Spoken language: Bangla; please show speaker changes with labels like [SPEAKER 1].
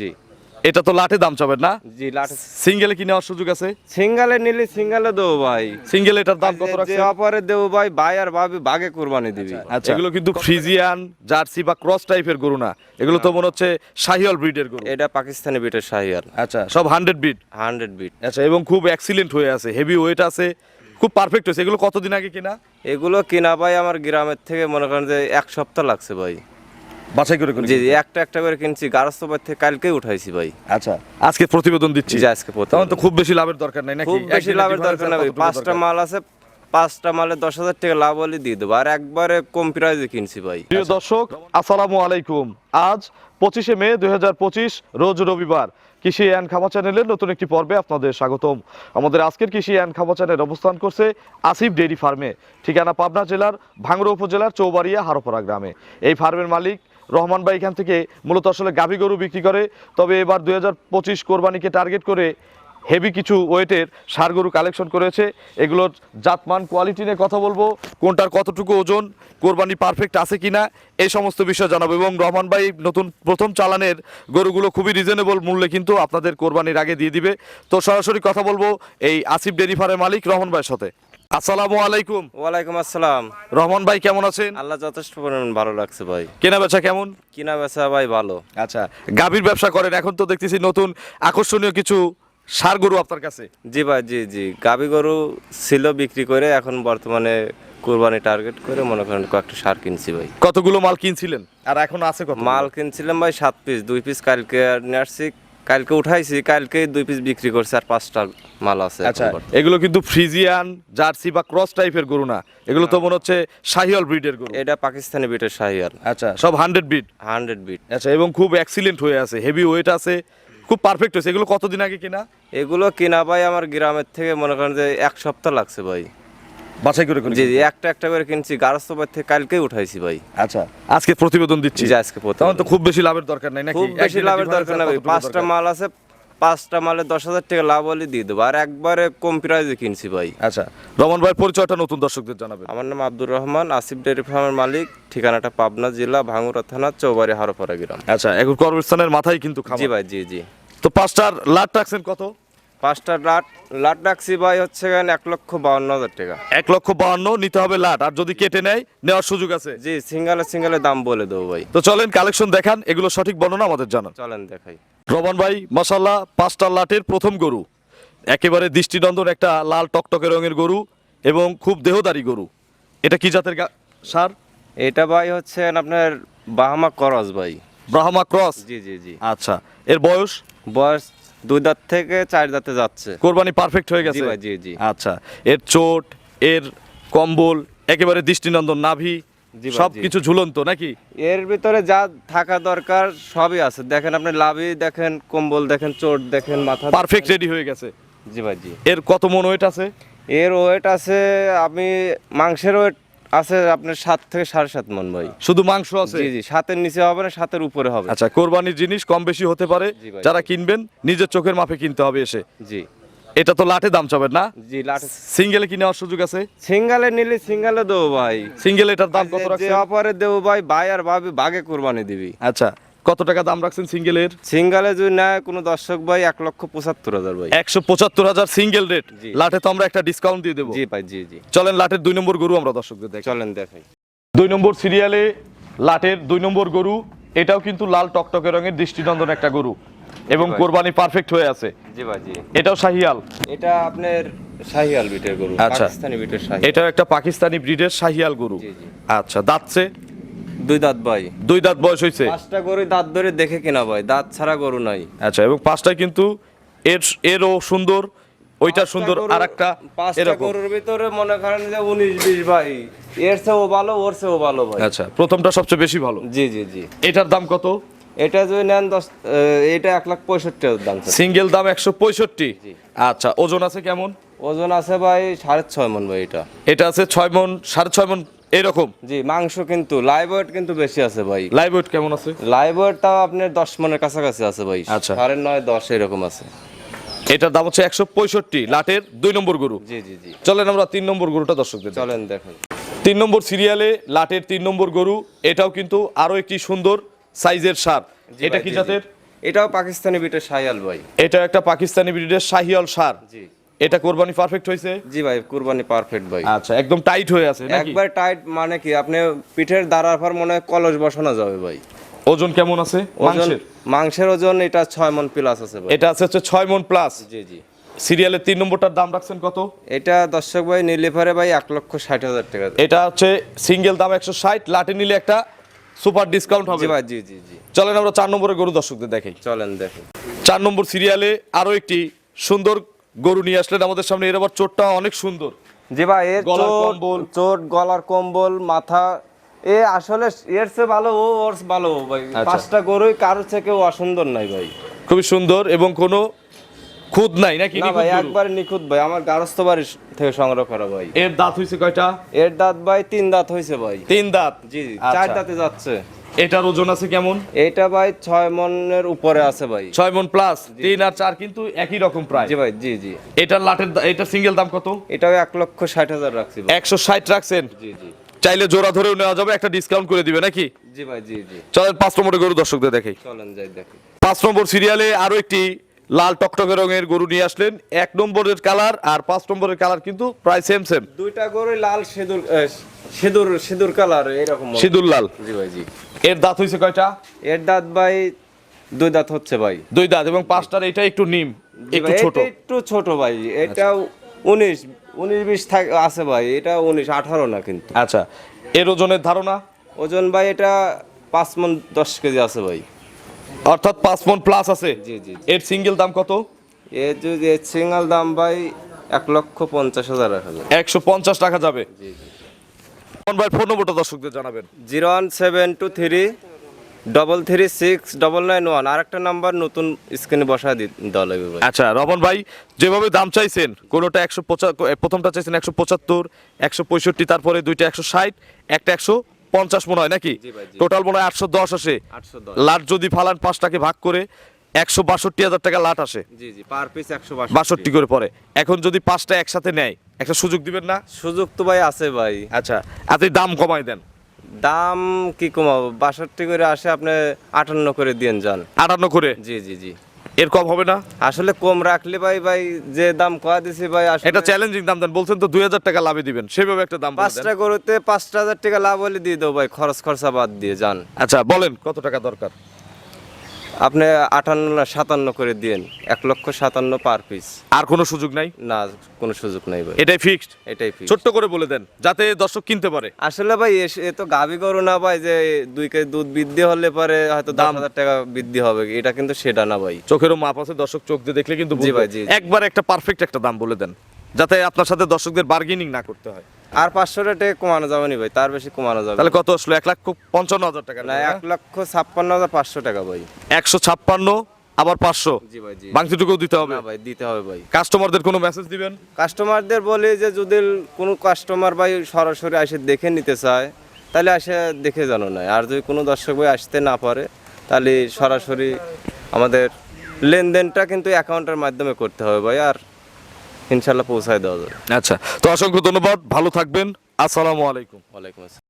[SPEAKER 1] জি।
[SPEAKER 2] এটা তো লাটে দাম চাবেন না?
[SPEAKER 1] জি লাট
[SPEAKER 2] সিঙ্গেলে কি নেওয়ার সুযোগ আছে?
[SPEAKER 1] সিঙ্গালে নিলে সিঙ্গালে দেবো ভাই।
[SPEAKER 2] সিঙ্গেল এটার দাম কত
[SPEAKER 1] যে
[SPEAKER 2] রাখছেন?
[SPEAKER 1] অপারে দেবো ভাই ভাই আর ভাবি বাগে কুরবানি দিবি।
[SPEAKER 2] আচ্ছা এগুলো কিন্তু ফ্রিজিয়ান জার্সি বা ক্রস টাইপের গরু না। এগুলো তো মনে হচ্ছে শাহিওয়াল ব্রিডের গরু।
[SPEAKER 1] এটা পাকিস্তানি বিটের শাহিয়াল
[SPEAKER 2] আচ্ছা সব হান্ড্রেড ব্রিড
[SPEAKER 1] হান্ড্রেড বিট
[SPEAKER 2] আচ্ছা এবং খুব এক্সিলেন্ট হয়ে আছে হেভি ওয়েট আছে খুব পারফেক্ট হয়েছে। এগুলো কতদিন আগে কিনা?
[SPEAKER 1] এগুলো কিনা ভাই আমার গ্রামের থেকে মনে করেন যে এক সপ্তাহ লাগছে ভাই।
[SPEAKER 2] বাছাই করে করে
[SPEAKER 1] জি জি একটা একটা করে কিনছি। থেকে কালকেই উঠাইছি ভাই।
[SPEAKER 2] আচ্ছা আজকে প্রতিবেদন দিচ্ছি।
[SPEAKER 1] জি আজকে
[SPEAKER 2] তখন তো খুব বেশি লাভের দরকার নাই নাকি?
[SPEAKER 1] খুব বেশি লাভের দরকার না ভাই।
[SPEAKER 2] কতটুকু
[SPEAKER 1] পাঁচটা মাল আছে পাঁচটা মালে দশ হাজার টাকা লাভ হলে দিয়ে দেবো। আর একবারে কম প্রাইজে কিনছি ভাই।
[SPEAKER 2] প্রিয় দর্শক আসসালামু আলাইকুম। আজ পঁচিশে মে দুই রোজ রবিবার। কৃষি অ্যান্ড খামা চ্যানেলের নতুন একটি পর্বে আপনাদের স্বাগতম। আমাদের আজকের কৃষি অ্যান্ড খামা চ্যানেল অবস্থান করছে আসিফ ডেইরি ফার্মে ঠিকানা পাবনা জেলার ভাঙড়া উপজেলার চৌবাড়িয়া হারোপাড়া গ্রামে। এই ফার্মের মালিক রহমান ভাই এখান থেকে মূলত আসলে গাভী গরু বিক্রি করে। তবে এবার দুই হাজার পঁচিশ কোরবানিকে টার্গেট করে হেভি কিছু ওয়েটের সার গরু কালেকশন করেছে। এগুলোর জাতমান, কোয়ালিটি নিয়ে কথা বলব, কোনটার কতটুকু ওজন, কোরবানি পারফেক্ট আছে কি না এই সমস্ত বিষয় জানাব। এবং রহমান ভাই নতুন প্রথম চালানের গরুগুলো খুবই রিজনেবল মূল্যে কিন্তু আপনাদের কোরবানির আগে দিয়ে দিবে। তো সরাসরি কথা বলব এই আসিফ ডেরি ফার্মের মালিক রহমান ভাইয়ের সাথে। আসসালামু আলাইকুম।
[SPEAKER 1] ওয়ালাইকুম আসসালাম।
[SPEAKER 2] রহমান ভাই কেমন আছেন?
[SPEAKER 1] আল্লাহ যথেষ্ট পরিমাণ ভালো লাগছে ভাই।
[SPEAKER 2] কেনা বেচা কেমন?
[SPEAKER 1] কিনা বেচা ভাই ভালো।
[SPEAKER 2] আচ্ছা গাভীর ব্যবসা করেন এখন তো দেখতেছি নতুন আকর্ষণীয় কিছু সার গরু আপনার কাছে।
[SPEAKER 1] জি ভাই জি জি। গাবি গরু ছিল বিক্রি করে এখন বর্তমানে কোরবানি টার্গেট করে মনে করেন কয়েকটা সার কিনছি ভাই।
[SPEAKER 2] কতগুলো মাল কিনছিলেন? আর এখন আছে কত
[SPEAKER 1] মাল কিনছিলাম ভাই সাত পিস দুই পিস কালকে নিয়ে আসছি কালকে উঠাইছি কালকে দুই পিস বিক্রি করছি আর পাঁচটা মাল আছে
[SPEAKER 2] আচ্ছা এগুলো কিন্তু ফ্রিজিয়ান জার্সি বা ক্রস টাইপের গরু না। এগুলো তো মনে হচ্ছে শাহিওয়াল ব্রিডের গরু।
[SPEAKER 1] এটা পাকিস্তানি বিটের শাহিয়াল
[SPEAKER 2] আচ্ছা সব হান্ড্রেড ব্রিড
[SPEAKER 1] হান্ড্রেড বিট
[SPEAKER 2] আচ্ছা এবং খুব এক্সিলেন্ট হয়ে আছে হেভি ওয়েট আছে খুব পারফেক্ট হয়েছে। এগুলো কতদিন আগে কিনা?
[SPEAKER 1] এগুলো কিনা ভাই আমার গ্রামের থেকে মনে করেন যে এক সপ্তাহ লাগছে ভাই।
[SPEAKER 2] বাছাই করে
[SPEAKER 1] জি জি একটা একটা করে কিনছি। থেকে কালকেই উঠাইছি ভাই।
[SPEAKER 2] আচ্ছা আজকে প্রতিবেদন দিচ্ছি।
[SPEAKER 1] জি আজকে
[SPEAKER 2] তখন তো খুব বেশি লাভের দরকার নাই নাকি?
[SPEAKER 1] খুব বেশি লাভের দরকার না ভাই।
[SPEAKER 2] কতটুকু
[SPEAKER 1] পাঁচটা মাল আছে পাঁচটা মালে দশ হাজার টাকা লাভ হলে দিয়ে দেবো। আর একবারে কম প্রাইজে কিনছি ভাই।
[SPEAKER 2] আচ্ছা রমন ভাইয়ের পরিচয়টা নতুন দর্শকদের জানাবেন।
[SPEAKER 1] আমার নাম আব্দুর রহমান আসিফ ডেয়ারি ফার্মের মালিক ঠিকানাটা পাবনা জেলা ভাঙ্গুরা থানা চৌবাড়ি হারোপাড়া গ্রাম।
[SPEAKER 2] আচ্ছা এখন কর্মস্থানের মাথায় কিন্তু
[SPEAKER 1] জি ভাই জি জি।
[SPEAKER 2] তো পাঁচটার লাট রাখছেন কত?
[SPEAKER 1] পাঁচটা লাট লাট রাখছি ভাই হচ্ছে এক লক্ষ বাউন্ন হাজার টাকা।
[SPEAKER 2] এক লক্ষ বাহান্ন নিতে হবে লাট আর যদি কেটে নেয় নেওয়ার সুযোগ আছে।
[SPEAKER 1] জি সিঙ্গেলে সিঙ্গেলে দাম বলে দেবো ভাই।
[SPEAKER 2] তো চলেন কালেকশন দেখান এগুলো সঠিক বর্ণনা আমাদের জানান।
[SPEAKER 1] চলেন দেখাই।
[SPEAKER 2] রমান ভাই মাসাল্লাহ পাঁচটা লাটের প্রথম গরু। একেবারে দৃষ্টিনন্দন একটা লাল টকটকে রঙের গরু এবং খুব দেহদারি গরু। এটা কি জাতের সার?
[SPEAKER 1] এটা ভাই হচ্ছে আপনার বাহামা করস ভাই।
[SPEAKER 2] ব্রাহ্মা ক্রস?
[SPEAKER 1] জি জি জি।
[SPEAKER 2] আচ্ছা এর বয়স?
[SPEAKER 1] বয়স দুই দাঁত থেকে চার দাঁতে যাচ্ছে।
[SPEAKER 2] কোরবানি পারফেক্ট হয়ে গেছে?
[SPEAKER 1] জি জি
[SPEAKER 2] আচ্ছা এর চোট এর কম্বল একেবারে দৃষ্টিনন্দন নাভি
[SPEAKER 1] জি ভাই,
[SPEAKER 2] সব কিছু ঝুলন্ত নাকি?
[SPEAKER 1] এর ভিতরে যা থাকা দরকার সবই আছে। দেখেন আপনি লাভি দেখেন কম্বল দেখেন চোট দেখেন মাথা
[SPEAKER 2] পারফেক্ট রেডি হয়ে গেছে।
[SPEAKER 1] জি ভাই জি।
[SPEAKER 2] এর কত মন ওয়েট আছে?
[SPEAKER 1] এর ওয়েট আছে আমি মাংসের ওয়েট আছে আপনার সাত থেকে সাড়ে সাত মন ভাই।
[SPEAKER 2] শুধু মাংস আছে?
[SPEAKER 1] জি জি সাতের নিচে হবে না সাতের উপরে হবে।
[SPEAKER 2] আচ্ছা কোরবানির জিনিস কম বেশি হতে পারে যারা কিনবেন নিজের চোখের মাপে কিনতে হবে এসে।
[SPEAKER 1] জি।
[SPEAKER 2] এটা তো লাটে দাম চাবেন না?
[SPEAKER 1] জি লাটে
[SPEAKER 2] সিঙ্গেলে কি নেওয়ার সুযোগ আছে?
[SPEAKER 1] সিঙ্গেলে নিলে সিঙ্গেলে দেবো ভাই।
[SPEAKER 2] সিঙ্গেল এটার দাম কত রাখছেন?
[SPEAKER 1] অপারে দেবো ভাই ভাই আর ভাবি বাগে কোরবানি দিবি।
[SPEAKER 2] আচ্ছা কত টাকা দাম রাখছেন সিঙ্গেলের?
[SPEAKER 1] সিঙ্গালে যদি নেয় কোনো দর্শক ভাই এক লক্ষ পঁচাত্তর হাজার ভাই।
[SPEAKER 2] একশো পঁচাত্তর হাজার সিঙ্গেল রেট। লাটে তো আমরা একটা ডিসকাউন্ট দিয়ে দেবো।
[SPEAKER 1] জি ভাই জি জি।
[SPEAKER 2] চলেন লাটের দুই নম্বর গরু আমরা দর্শকদের দেখি
[SPEAKER 1] চলেন দেখাই।
[SPEAKER 2] দুই নম্বর সিরিয়ালে লাটের দুই নম্বর গরু এটাও কিন্তু লাল টকটকে রঙের দৃষ্টিনন্দন একটা গরু এবং। কোরবানি পারফেক্ট হয়ে আছে।
[SPEAKER 1] জি ভাই জি।
[SPEAKER 2] এটাও শাহিয়াল।
[SPEAKER 1] এটা আপনার শাহিয়াল ব্রিডের গরু
[SPEAKER 2] আচ্ছা।
[SPEAKER 1] পাকিস্তানি বিটের শাহি
[SPEAKER 2] এটাও একটা পাকিস্তানি ব্রিডের শাহিয়াল গরু।
[SPEAKER 1] জি, জি।
[SPEAKER 2] আচ্ছা দাঁতছে?
[SPEAKER 1] দুই দাঁত ভাই।
[SPEAKER 2] দুই দাঁত বয়স হয়েছে
[SPEAKER 1] পাঁচটা গরু দাঁত ধরে দেখে কিনা ভাই দাঁত ছাড়া গরু নাই।
[SPEAKER 2] আচ্ছা এবং পাঁচটায় কিন্তু এর এরও সুন্দর ওইটা সুন্দর আর একটা
[SPEAKER 1] পাঁচটা
[SPEAKER 2] এরকম।
[SPEAKER 1] গরুর ভিতরে মনে করেন যে উনিশ বিশ ভাই এর চেয়েও ভালো ওর চেয়েও ভালো ভাই।
[SPEAKER 2] আচ্ছা প্রথমটা সবচেয়ে বেশি ভালো?
[SPEAKER 1] জি জি জি।
[SPEAKER 2] এটার দাম কত?
[SPEAKER 1] এটা যদি নেন দশ আহ, এটা এক লাখ পঁয়ষট্টি হাজার দাম।
[SPEAKER 2] সিঙ্গেল দাম একশো পঁয়ষট্টি? আচ্ছা ওজন আছে কেমন?
[SPEAKER 1] ওজন আছে ভাই সাড়ে ছয় মন ভাই এটা।
[SPEAKER 2] এটা আছে ছয় মন সাড়ে ছয় মন এরকম?
[SPEAKER 1] জি মাংস কিন্তু লাইভ ওয়েট কিন্তু বেশি আছে ভাই।
[SPEAKER 2] লাইভ ওয়েট কেমন আছে?
[SPEAKER 1] লাইভ ওয়েট তাও আপনার দশ মনের কাছাকাছি আছে ভাই।
[SPEAKER 2] আচ্ছা।
[SPEAKER 1] সাড়ে নয় দশ এরকম আছে।
[SPEAKER 2] এটার দাম হচ্ছে একশো পঁয়ষট্টি লাটের দুই নম্বর গরু।
[SPEAKER 1] জি জি জি।
[SPEAKER 2] চলেন আমরা তিন নম্বর গরুটা দর্শকদের
[SPEAKER 1] চলেন দেখেন।
[SPEAKER 2] তিন নম্বর সিরিয়ালে লাটের তিন নম্বর গরু এটাও কিন্তু আরও একটি সুন্দর সাইজের সার। এটা কি জাতের?
[SPEAKER 1] এটাও পাকিস্তানি বিটের সায়াল ভাই।
[SPEAKER 2] এটা একটা পাকিস্তানি ব্রিডের শাহিয়াল সার।
[SPEAKER 1] জি।
[SPEAKER 2] এটা কোরবানি পারফেক্ট হয়েছে
[SPEAKER 1] জি ভাই কুরবানি পারফেক্ট ভাই।
[SPEAKER 2] আচ্ছা একদম টাইট হয়ে আছে নাকি?
[SPEAKER 1] একবার টাইট মানে কি আপনি পিঠের দাঁড়ার পর মনে হয় কলস বসানো যাবে ভাই।
[SPEAKER 2] ওজন কেমন আছে? মাংসের?
[SPEAKER 1] মাংসের ওজন এটা ছয় মন প্লাস আছে ভাই।
[SPEAKER 2] এটা আছে হচ্ছে ছয় মন প্লাস
[SPEAKER 1] জি জি।
[SPEAKER 2] সিরিয়ালের তিন নম্বরটার দাম রাখছেন কত?
[SPEAKER 1] এটা দর্শক ভাই নিলে পরে ভাই এক লক্ষ ষাট হাজার টাকা।
[SPEAKER 2] এটা হচ্ছে সিঙ্গেল দাম একশো ষাট লাটে নিলে একটা সুপার ডিসকাউন্ট হবে।
[SPEAKER 1] ভাই জি জি জি।
[SPEAKER 2] চলেন আমরা চার নম্বরে গরু দর্শকদের দেখাই।
[SPEAKER 1] চলেন দেখুন
[SPEAKER 2] চার নম্বর সিরিয়ালে আরও একটি সুন্দর গরু নিয়ে আসলেন আমাদের সামনে। এর আবার চোটটা অনেক সুন্দর।
[SPEAKER 1] জি ভাই এর
[SPEAKER 2] গলার কম্বল।
[SPEAKER 1] চোট গলার কম্বল মাথা। এ আসলে এর চেয়ে ভালো ও ওর ভালো ভাই।
[SPEAKER 2] আচ্ছা।
[SPEAKER 1] পাঁচটা গরুই কারোর থেকে ও অসুন্দর নাই ভাই।
[SPEAKER 2] খুবই সুন্দর এবং কোনো খুদ নাই নাকি?
[SPEAKER 1] না ভাই? একবারে নিখুঁত ভাই। আমার গারস্থ বাড়ি থেকে সংগ্রহ করা ভাই।
[SPEAKER 2] এর দাঁত হয়েছে কয়টা?
[SPEAKER 1] এর দাঁত ভাই তিন দাঁত হয়েছে ভাই।
[SPEAKER 2] তিন দাঁত?
[SPEAKER 1] জি জি
[SPEAKER 2] আচ্ছা।
[SPEAKER 1] চার দাঁতে যাচ্ছে।
[SPEAKER 2] এটার ওজন আছে কেমন?
[SPEAKER 1] এইটা ভাই ছয় মনের উপরে আছে ভাই।
[SPEAKER 2] ছয় মন প্লাস তিন আর চার কিন্তু একই রকম প্রায়
[SPEAKER 1] জি ভাই জি জি।
[SPEAKER 2] এটার লাটের এটার সিঙ্গেল দাম কত?
[SPEAKER 1] এটাও এক লক্ষ ষাট হাজার রাখছি
[SPEAKER 2] একশো ষাট রাখছেন?
[SPEAKER 1] জি জি।
[SPEAKER 2] চাইলে জোড়া ধরেও নেওয়া যাবে একটা ডিসকাউন্ট করে দিবে নাকি?
[SPEAKER 1] জি ভাই জি জি।
[SPEAKER 2] চলেন পাঁচ নম্বরে গরু দর্শকদের দেখাই
[SPEAKER 1] চলেন যাই দেখি।
[SPEAKER 2] পাঁচ নম্বর সিরিয়ালে আরও একটি লাল টকটকে রঙের গরু নিয়ে আসলেন। এক নম্বরের কালার আর পাঁচ নম্বরের কালার কিন্তু প্রায় সেম সেম
[SPEAKER 1] দুইটা গরুই লাল সিঁদুর সিঁদুর সিঁদুর কালার এরকম
[SPEAKER 2] সিঁদুর লাল।
[SPEAKER 1] জি ভাই জি।
[SPEAKER 2] এর দাঁত হয়েছে কয়টা?
[SPEAKER 1] এর দাঁত ভাই দুই দাঁত হচ্ছে ভাই।
[SPEAKER 2] দুই দাঁত এবং পাঁচটার এটা একটু নিম একটু ছোট।
[SPEAKER 1] একটু ছোট ভাই এটাও উনিশ উনিশ বিশ থাক আছে ভাই এটা উনিশ আঠারো না কিন্তু।
[SPEAKER 2] আচ্ছা এর ওজনের ধারণা?
[SPEAKER 1] ওজন ভাই এটা পাঁচ মন দশ কেজি আছে ভাই।
[SPEAKER 2] অর্থাৎ পাঁচ মন প্লাস আছে।
[SPEAKER 1] জি জি।
[SPEAKER 2] এর সিঙ্গেল দাম কত?
[SPEAKER 1] এর যদি সিঙ্গেল দাম ভাই এক লক্ষ পঞ্চাশ হাজার
[SPEAKER 2] একশো পঞ্চাশ টাকা যাবে।
[SPEAKER 1] জি জি।
[SPEAKER 2] ভাই ফোন নম্বরটা দর্শকদের জানাবেন।
[SPEAKER 1] Zero one seven two three double three six double nine one. আর একটা নাম্বার নতুন স্ক্রিনে বসা দেওয়া লাগবে
[SPEAKER 2] আচ্ছা রমন ভাই যেভাবে দাম চাইছেন কোনোটা একশো প্রথমটা চাইছেন একশো পঁচাত্তর একশো পঁয়ষট্টি তারপরে দুইটা একশো ষাট একটা একশো পঞ্চাশ মনে হয় নাকি। টোটাল মনে হয় আটশো দশ আসে। লাট যদি ফালান পাঁচটাকে ভাগ করে একশো বাষট্টি হাজার টাকা লাট আসে।
[SPEAKER 1] জি জি পার পিস একশো
[SPEAKER 2] বাষট্টি। করে পরে। এখন যদি পাঁচটা একসাথে নেয় একটা সুযোগ দিবেন না?
[SPEAKER 1] সুযোগ তো ভাই আছে ভাই।
[SPEAKER 2] আচ্ছা আপনি দাম কমাই দেন।
[SPEAKER 1] দাম কি কমাবো? বাষট্টি করে আসে আপনি আটান্ন করে দিয়েন যান।
[SPEAKER 2] আটান্ন করে?
[SPEAKER 1] জি জি জি।
[SPEAKER 2] এর কম হবে না?
[SPEAKER 1] আসলে কম রাখলে ভাই ভাই যে দাম কয়া দিছি ভাই আসলে
[SPEAKER 2] এটা চ্যালেঞ্জিং দাম দেন। বলছেন তো দুই হাজার টাকা লাভে দিবেন। সেভাবে একটা দাম
[SPEAKER 1] পাঁচটা পাঁচটা হাজার টাকা লাভ হলে দিয়ে দেবো ভাই খরচ খরচা বাদ দিয়ে যান।
[SPEAKER 2] আচ্ছা বলেন কত টাকা দরকার?
[SPEAKER 1] আপনি আটান্ন না সাতান্ন করে দিয়েন এক লক্ষ সাতান্ন পার পিস
[SPEAKER 2] আর কোনো সুযোগ নাই?
[SPEAKER 1] না কোনো সুযোগ নাই ভাই।
[SPEAKER 2] এটাই ফিক্সড
[SPEAKER 1] এটাই ফিক্স
[SPEAKER 2] ছোট্ট করে বলে দেন যাতে দর্শক কিনতে পারে।
[SPEAKER 1] আসলে ভাই এস- এ তো গাভী গরু না ভাই যে দুই কেজি দুধ বৃদ্ধি হলে পরে হয়তো দাম। হাজার টাকা বৃদ্ধি হবে এটা কিন্তু সেটা না ভাই।
[SPEAKER 2] চোখেরও মাপ আছে দর্শক চোখ দিয়ে দেখলে কিন্তু
[SPEAKER 1] জি। ভাই, জি।
[SPEAKER 2] একবার একটা পারফেক্ট একটা দাম বলে দেন। যাতে আপনার সাথে দর্শকদের বার্গেনিং না করতে হয়।
[SPEAKER 1] আর পাঁচশো টাকা কমানো যাবে নি ভাই তার বেশি কমানো যাবে
[SPEAKER 2] তাহলে কত আসলো? এক লাখ পঞ্চান্ন হাজার টাকা
[SPEAKER 1] না এক লক্ষ ছাপ্পান্ন হাজার পাঁচশো টাকা ভাই।
[SPEAKER 2] একশো ছাপ্পান্ন আবার পাঁচশো।
[SPEAKER 1] জি ভাই জি।
[SPEAKER 2] বাংতিটুকুও দিতে হবে।
[SPEAKER 1] ভাই দিতে হবে ভাই।
[SPEAKER 2] কাস্টমারদের কোনো মেসেজ দিবেন?
[SPEAKER 1] কাস্টমারদের বলি যে যদি কোনো কাস্টমার ভাই সরাসরি এসে দেখে নিতে চায় তাহলে এসে দেখে জানো না আর যদি কোনো দর্শক ভাই আসতে না পারে তাহলে সরাসরি আমাদের লেনদেনটা কিন্তু অ্যাকাউন্টের মাধ্যমে করতে হবে ভাই। আর ইনশাল্লাহ পৌঁছায় দেওয়া যাবে।
[SPEAKER 2] আচ্ছা তো অসংখ্য ধন্যবাদ ভালো থাকবেন। আসসালামু আলাইকুম।
[SPEAKER 1] ওয়ালাইকুম আসসালাম।